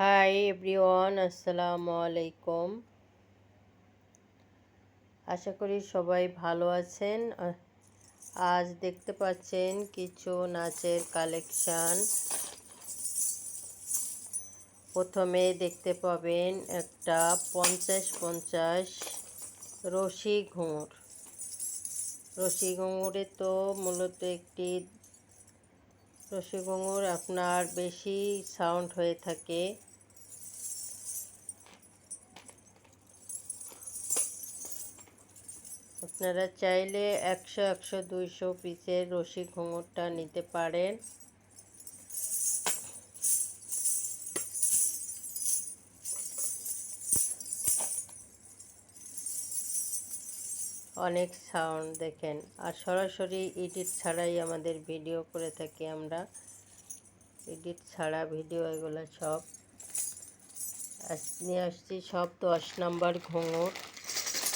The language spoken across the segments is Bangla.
হাই এভরিওয়ান আসসালামু আলাইকুম আশা করি সবাই ভালো আছেন। আজ দেখতে পাচ্ছেন কিছু নাচের কালেকশান। প্রথমে দেখতে পাবেন একটা পঞ্চাশ পঞ্চাশ রশি ঘুঙুর। রশি ঘুঙুরে তো মূলত একটি রশি ঘুঙুর আপনার বেশি সাউন্ড হয়ে থাকে। আপনারা চাইলে একশো একশো, দুইশো পিসের রসি ঘুঙুরটা নিতে পারেন। অনেক সাউন্ড দেখেন। আর সরাসরি এডিট ছাড়াই আমাদের ভিডিও করে থাকি আমরা। এডিট ছাড়া ভিডিও এগুলো সব। নিয়ে আসছি সব দশ নাম্বার ঘুঙুর।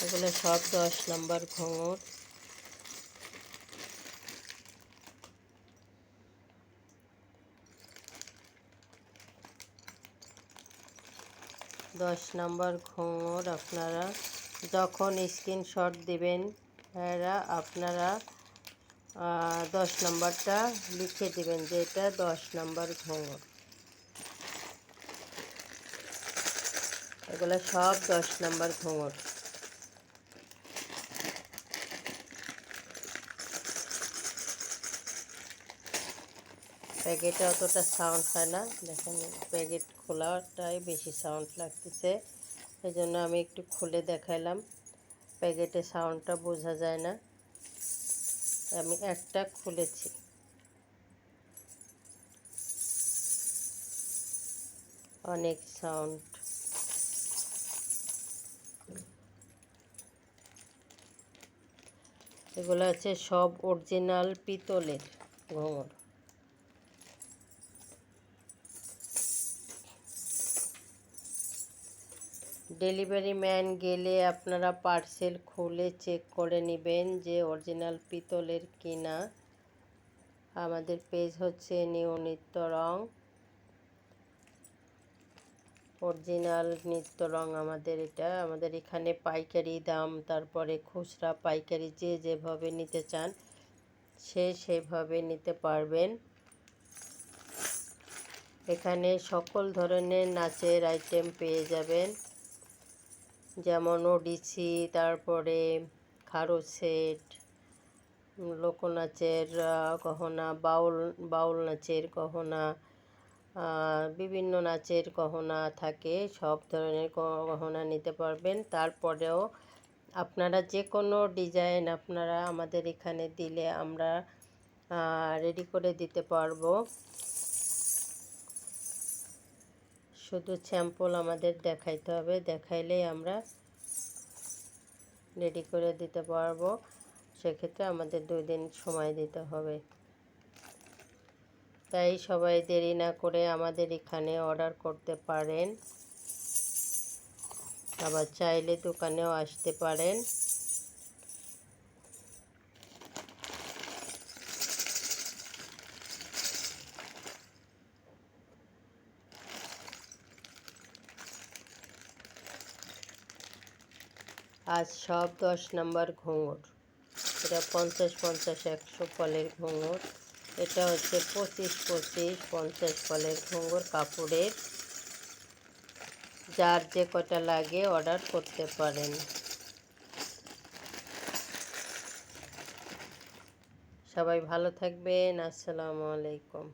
এগুলো সব দশ নাম্বার ঘুঙুর। দশ নাম্বার ঘুঙুর আপনারা যখন স্ক্রিনশট দেবেন, এরা আপনারা দশ নাম্বারটা লিখে দেবেন যে এটা দশ নাম্বার ঘুঙুর এগুলো সব দশ নাম্বার ঘুঙুর প্যাকেটে অতটা সাউন্ড হয় না। দেখেন, প্যাকেট খোলাটাই বেশি সাউন্ড লাগতেছে। এই জন্য আমি একটু খুলে দেখালাম প্যাকেটে সাউন্ডটা বোঝা যায় না। আমি একটা খুলেছি। অনেক সাউন্ড। এগুলো আছে সব অরিজিনাল পিতলের ঘুঙুর। ডেলিভারি ম্যান গেলে আপনারা পার্সেল খুলে চেক করে নেবেন যে অরিজিনাল পিতলের কিনা। আমাদের পেজ হচ্ছে নিউ নিত্য রং। অরিজিনাল নিত্য রং আমাদের এটা। আমাদের এখানে পাইকারি দাম, তারপরে খুচরা পাইকারি যে যেভাবে নিতে চান, সে সেভাবে নিতে পারবেন। এখানে সকল ধরনের নাচের আইটেম পেয়ে যাবেন। যেমন ওডিসি, তারপরে খারো সেট, লোকনাচের গহনা, বাউল বাউল নাচের গহনা বিভিন্ন নাচের গহনা থাকে, সব ধরনের গহনা নিতে পারবেন। তারপরেও আপনারা যে কোনো ডিজাইন আপনারা আমাদের এখানে দিলে আমরা রেডি করে দিতে পারব। শুধু স্যাম্পল আমাদের দেখাইতে হবে। দেখাইলেই আমরা রেডি করে দিতে পারব। সেক্ষেত্রে আমাদের দুই দিন সময় দিতে হবে। তাই সবাই দেরি না করে আমাদের এখানে অর্ডার করতে পারেন। আবার চাইলে দোকানেও আসতে পারেন। আজ সব দশ নাম্বার ঘুঙুর। এটা পঞ্চাশ পঞ্চাশ একশো ফলের ঘুঙুর। এটা হচ্ছে পঁচিশ পঁচিশ পঞ্চাশ ফলের ঘুঙুর কাপড়ের। যার যে কটা লাগে অর্ডার করতে পারেন। সবাই ভালো থাকবেন। আসসালামু আলাইকুম।